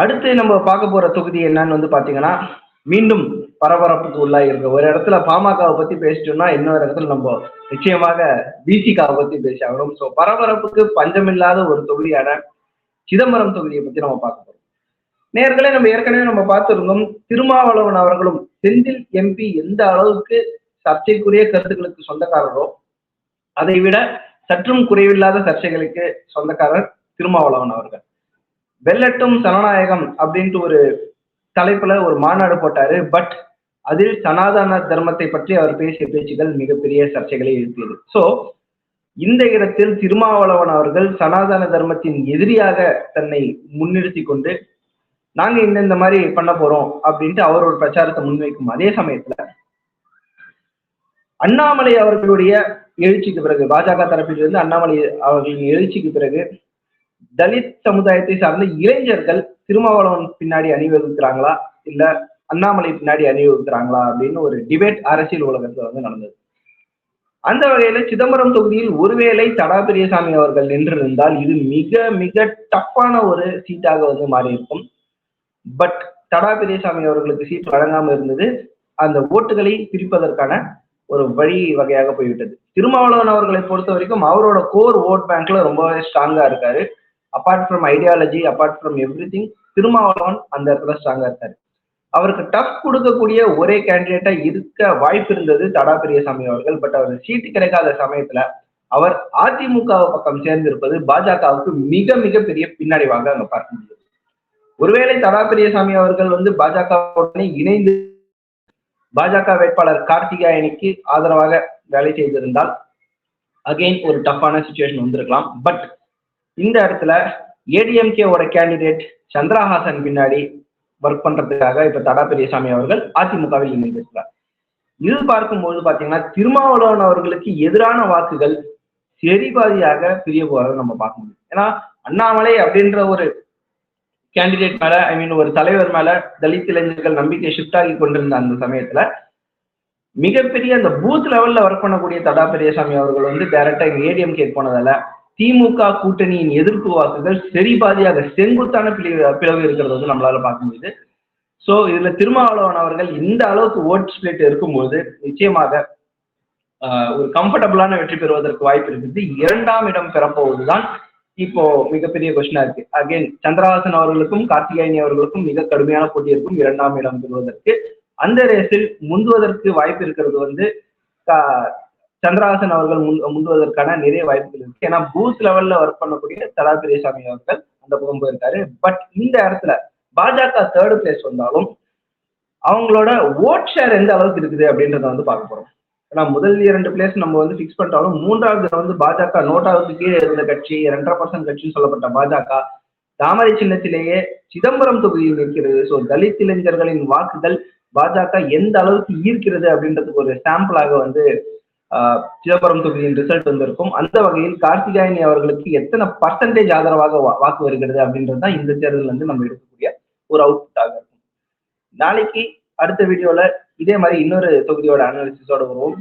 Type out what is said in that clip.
அடுத்து நம்ம பார்க்க போற தொகுதி என்னன்னு வந்து பாத்தீங்கன்னா மீண்டும் பரபரப்புக்கு உள்ளாகி இருக்கு. ஒரு இடத்துல பாமகவை பத்தி பேசிட்டோம்னா இன்னொரு இடத்துல நம்ம நிச்சயமாக பிசிகாவை பத்தி பேசி ஆகணும். ஸோ பரபரப்புக்கு பஞ்சமில்லாத ஒரு தொகுதியான சிதம்பரம் தொகுதியை பத்தி நம்ம பார்க்க போறோம். நேர்களே நம்ம ஏற்கனவே நம்ம பார்த்திருந்தோம் திருமாவளவன் அவர்களும் செந்தில் எம்பி எந்த அளவுக்கு சர்ச்சைக்குரிய கருத்துக்களுக்கு சொந்தக்காரரோ அதை விட சற்றும் குறைவில்லாத சர்ச்சைகளுக்கு சொந்தக்காரர் திருமாவளவன் அவர்கள். வெள்ளட்டும் சனநாயகம் அப்படின்ட்டு ஒரு தலைப்புல ஒரு மாநாடு போட்டாரு. பட் அதில் சனாதன தர்மத்தை பற்றி அவர் பேசிய பேச்சுகள் மிகப்பெரிய சர்ச்சைகளை எழுப்பியது சோ இந்த இடத்தில் திருமாவளவன் அவர்கள் சனாதன தர்மத்தின் எதிரியாக தன்னை முன்னிறுத்தி கொண்டு நாங்க இந்த இந்த மாதிரி பண்ண போறோம் அப்படின்ட்டு அவர் ஒரு பிரச்சாரத்தை முன்வைக்கும் அதே சமயத்துல அண்ணாமலை அவர்களுடைய எழுச்சிக்கு பிறகு பாஜக தரப்பிலிருந்து அண்ணாமலை அவர்களின் எழுச்சிக்கு பிறகு தலித் சமுதாயத்தை சார்ந்த இளைஞர்கள் திருமாவளவன் பின்னாடி அணிவகுக்கிறாங்களா? இல்ல அண்ணாமலை பின்னாடி அணிவகுக்கிறாங்களா? அப்படின்னு ஒரு டிபேட் அரசியல் உலகத்துல வந்து நடந்தது. அந்த வகையில சிதம்பரம் தொகுதியில் ஒருவேளை தடா பெரியசாமி அவர்கள் நின்றிருந்தால் இது மிக மிக டஃப்பான ஒரு சீட்டாக வந்து மாறி இருக்கும் பட் தடா பெரியசாமி அவர்களுக்கு சீட் வழங்காம இருந்தது. அந்த ஓட்டுகளை பிரிப்பதற்கான ஒரு வழி வகையாக போய்விட்டது. திருமாவளவன் அவர்களை பொறுத்த வரைக்கும் அவரோட கோர் ஓட் பேங்க்ல ரொம்பவே ஸ்ட்ராங்கா இருக்காரு. Apart from ideology apart from every thing Thirumavalavan அந்த இடத்துல ஸ்ட்ராங்கா இருக்காரு. அவருக்கு டஃப் கொடுக்கக்கூடிய ஒரே கேண்டிடேட்டா இருக்க வாய்ப்பு இருந்தது தடா பெரியசாமி அவர்கள். பட் அவர் சீட்டு கிடைக்காத சமயத்துல அவர் அதிமுக பக்கம் சேர்ந்திருப்பது பாஜகவுக்கு மிக மிக பெரிய பின்னடைவாக அங்க பார்க்க முடியும் ஒருவேளை தடா பெரியசாமி அவர்கள் வந்து பாஜகவுடனே இணைந்து பாஜக வேட்பாளர் கார்த்திகாயனிக்கு ஆதரவாக வேலை செய்திருந்தால் அகெயின் ஒரு டஃப்பான சுச்சுவேஷன் வந்திருக்கலாம். பட் இந்த இடத்துல ஏடிஎம்கேவோட கேண்டிடேட் சந்திரஹாசன் பின்னாடி ஒர்க் பண்றதுக்காக இப்ப தடா பெரியசாமி அவர்கள் அதிமுகவில் இணைந்திருக்கிறார் இது பார்க்கும்போது பாத்தீங்கன்னா திருமாவளவன் அவர்களுக்கு எதிரான வாக்குகள் செறிபாதியாக பிரிய போறதை நம்ம பார்க்க முடியும். ஏன்னா அண்ணாமலை அப்படின்ற ஒரு கேண்டிடேட் மேல ஐ மீன் ஒரு தலைவர் மேல தலித் இளைஞர்கள் நம்பிக்கை ஷிஃப்ட் ஆகி கொண்டிருந்த அந்த சமயத்துல மிகப்பெரிய அந்த பூத் லெவல்ல ஒர்க் பண்ணக்கூடிய தடா பெரியசாமி அவர்கள் வந்து டைரக்டா இங்க ஏடிஎம் கேட் போனதால திமுக கூட்டணியின் எதிர்ப்பு வாக்குகள் சரிபாதியாக செங்குத்தான பிளவு பிளவு இருக்கிறது வந்து நம்மளால பார்க்க முடியுது. சோ இதுல திருமாவளவன் அவர்கள் இந்த அளவுக்கு ஓட் ஸ்பிளிட் இருக்கும்போது நிச்சயமாக ஒரு கம்ஃபர்டபுளான வெற்றி பெறுவதற்கு வாய்ப்பு இருக்குது. இரண்டாம் இடம் பெறப்போவதுதான் இப்போ மிகப்பெரிய கொஸ்டினா இருக்கு. அகைன் சந்திரஹாசன் அவர்களுக்கும் கார்த்திகாயனி அவர்களுக்கும் மிக கடுமையான போட்டி இருக்கும் இரண்டாம் இடம் பெறுவதற்கு. அந்த ரேஸில் முந்துவதற்கு வாய்ப்பு இருக்கிறது வந்து சந்திரஹாசன் அவர்கள் முன் முந்துவதற்கான நிறைய வாய்ப்புகள் இருக்கு. ஏன்னா பூத் லெவல்ல ஒர்க் பண்ணக்கூடிய தலா பெரியசாமி அவர்கள் அந்த பக்கம் போயிருக்காரு. பட் இந்த இடத்துல பாஜக தேர்டு பிளேஸ் வந்தாலும் அவங்களோட ஓட் ஷேர் எந்த அளவுக்கு இருக்குது அப்படின்றத வந்து பார்க்க போறோம். ஏன்னா முதல் இரண்டு பிளேஸ் நம்ம வந்து ஃபிக்ஸ் பண்ணிட்டாலும் மூன்றாவது வந்து பாஜக நோட்டாவுக்கு கீழே இருந்த கட்சி ரெண்டரை பர்சன்ட் கட்சின்னு சொல்லப்பட்ட பாஜக தாமரை சின்னத்திலேயே சிதம்பரம் தொகுதியில் இருக்கிறது ஸோ தலித் இளைஞர்களின் வாக்குகள் பாஜக எந்த அளவுக்கு ஈர்க்கிறது அப்படின்றதுக்கு ஒரு சாம்பிளாக வந்து சிதம்பரம் தொகுதியின் ரிசல்ட் வந்திருக்கும். அந்த வகையில் கார்த்திகாயனி அவர்களுக்கு எத்தனை பர்சன்டேஜ் ஆதரவாக வாக்கு வருகிறது அப்படின்றது தான் இந்த தேர்தல் வந்து நம்ம எடுக்கக்கூடிய ஒரு அவுட்புட்டாக இருக்கும். நாளைக்கு அடுத்த வீடியோல இதே மாதிரி இன்னொரு தொகுதியோட அனாலிசிஸோட வருவோம்.